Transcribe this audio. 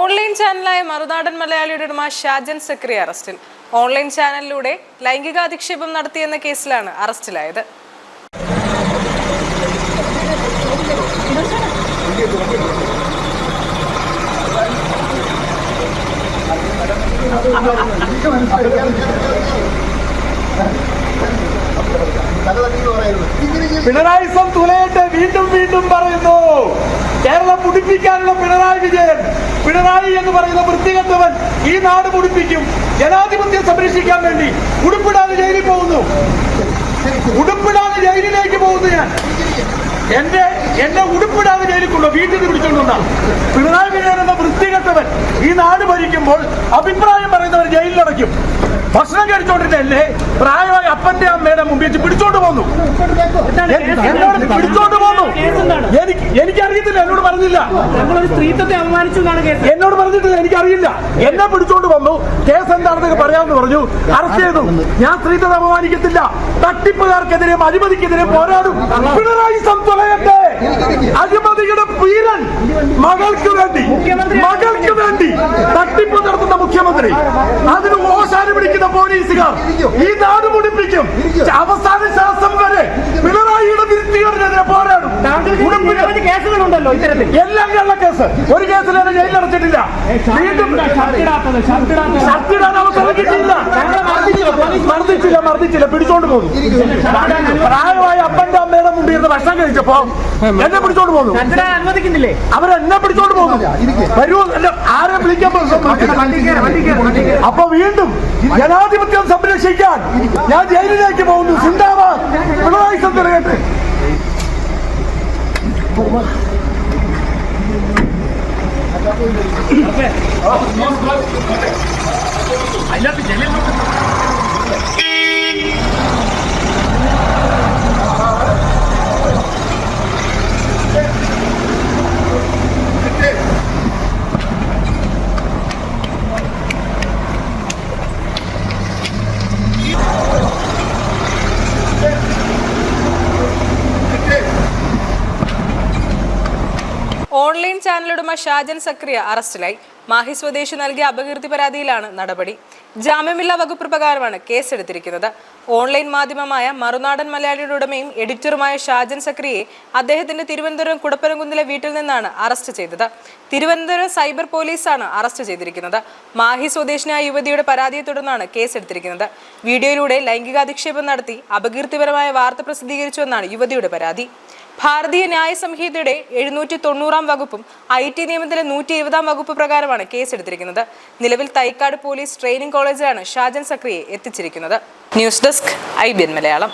Online ചാനലായ മറുനാടൻ മലയാളിയുടെ ഉടമ ഷാജൻ സക്രി അറസ്റ്റിൽ. ഓൺലൈൻ ചാനലിലൂടെ ലൈംഗികാധിക്ഷേപം നടത്തിയെന്ന കേസിലാണ് അറസ്റ്റിലായത്. പിണറായി സം തുലയട്ടെ വീണ്ടും വീണ്ടും പറയുന്നു. കേരളം പുടിപ്പിക്കാനുള്ള പിണറായി വിജയൻ. എന്ന് പറയുന്ന വൃത്തികെട്ടവൻ ഈ നാട് മുടിപ്പിക്കും. ജനാധിപത്യം സംരക്ഷിക്കാൻ വേണ്ടി ഉടുപ്പിടാതെ ജയിലിൽ പോകുന്നു. ഉടുപ്പിടാതെ ജയിലിലേക്ക് പോകുന്നു ഞാൻ. എന്റെ എന്റെ ഉടുപ്പിടാതെ ജയിലിൽ കൊണ്ടു വീട്ടിൽ പിടിച്ചോണ്ടാണ് പിണറായി വിജയൻ എന്ന വൃത്തികെട്ടവൻ ഈ നാട് ഭരിക്കുമ്പോൾ അഭിപ്രായം ജയിലിലടയ്ക്കും. ഭക്ഷണം കഴിച്ചോണ്ടിരുന്നല്ലേ പ്രായമായ അപ്പന്റെ അമ്മയുടെ മുമ്പിൽ വെച്ച് പിടിച്ചോണ്ട് പോന്നു. എന്നോട് പിടിച്ചോണ്ട് പോന്നു. എനിക്ക് എനിക്കറിയത്തില്ല എന്നോട് പറഞ്ഞില്ല. സ്ത്രീത്വത്തെ അപമാനിച്ചു എന്നോട് പറഞ്ഞിട്ടില്ല എനിക്കറിയില്ല. എന്നെ പിടിച്ചോണ്ട് വന്നു. കേസ് എന്താണെന്നൊക്കെ പറയാമെന്ന് പറഞ്ഞു. അറസ്റ്റ് ചെയ്തു. ഞാൻ സ്ത്രീത്വത്തെ അപമാനിക്കത്തില്ല. തട്ടിപ്പുകാർക്കെതിരെ അഴിമതിക്കെതിരെ പോരാടും. പിണറായി സംതുലയട്ടെ അഴിമതിയുടെ പീരൻ മകൾക്ക് വേണ്ടി മകൾക്ക് വേണ്ടി തട്ടിപ്പ് നടത്തുന്ന മുഖ്യമന്ത്രി. ഈ നാട് മുടിപ്പിക്കും. അവസാന ശ്വാസം വരെ പിണറായിയുടെ വിരുത്തികൾക്കെതിരെ പോരാടും. കേസുകളുണ്ടല്ലോ ഇത്തരത്തിൽ. എല്ലാം കള്ള കേസ്. ഒരു കേസിൽ എന്നെ ജയിലിൽ അടച്ചിട്ടില്ല. വീണ്ടും ഷർട്ടിടാൻ അവസരം കിട്ടിയില്ല മർദ്ദിച്ചില്ല മർദ്ദിച്ചില്ല പിടിച്ചോണ്ട് പോകും പ്രായമായ അപ്പന്റെ അമ്മയുടെ മുമ്പിൽ ഇരുന്ന് ഭക്ഷണം കഴിച്ചപ്പോ എന്നെ പിടിച്ചോണ്ട് പോകുന്നു അനുവദിക്കുന്നില്ലേ? അവരെന്നെ പിടിച്ചോണ്ട് പോകുന്നു വരൂ അല്ല ആരെ വിളിക്കാൻ അപ്പൊ വീണ്ടും ജനാധിപത്യം സംരക്ഷിക്കാൻ ഞാൻ ജയിലിലേക്ക് പോകുന്നു. സിന്ദാബാദ്. പിണറായി സന്ദ്രകട്ടെ ഓൺലൈൻ ചാനലുടമ ഷാജൻ സക്രിയ അറസ്റ്റിലായി. മാഹി സ്വദേശി നൽകിയ അപകീർത്തി പരാതിയിലാണ് നടപടി. ജാമ്യമില്ലാ വകുപ്പ് പ്രകാരമാണ് കേസെടുത്തിരിക്കുന്നത്. ഓൺലൈൻ മാധ്യമമായ മറുനാടൻ മലയാളിയുടെ ഉടമയും എഡിറ്ററുമായ ഷാജൻ സക്രിയെ അദ്ദേഹത്തിന്റെ തിരുവനന്തപുരം കുടപ്പനംകുന്നിലെ വീട്ടിൽ നിന്നാണ് അറസ്റ്റ് ചെയ്തത്. തിരുവനന്തപുരം സൈബർ പോലീസാണ് അറസ്റ്റ് ചെയ്തിരിക്കുന്നത്. മാഹി സ്വദേശിനായ യുവതിയുടെ പരാതിയെ തുടർന്നാണ് കേസെടുത്തിരിക്കുന്നത്. വീഡിയോയിലൂടെ ലൈംഗികാധിക്ഷേപം നടത്തി അപകീർത്തിപരമായ വാർത്ത പ്രസിദ്ധീകരിച്ചുവെന്നാണ് യുവതിയുടെ പരാതി. ഭാരതീയ ന്യായ സംഹിതയുടെ എഴുന്നൂറ്റി തൊണ്ണൂറാം വകുപ്പും ഐ ടി നിയമത്തിലെ നൂറ്റി ഇരുപതാം വകുപ്പ് പ്രകാരമാണ് കേസെടുത്തിരിക്കുന്നത്. നിലവിൽ തൈക്കാട് പോലീസ് ട്രെയിനിംഗ് കോളേജിലാണ് ഷാജൻ സക്രിയെ എത്തിച്ചിരിക്കുന്നത്. News desk I B N Malayalam.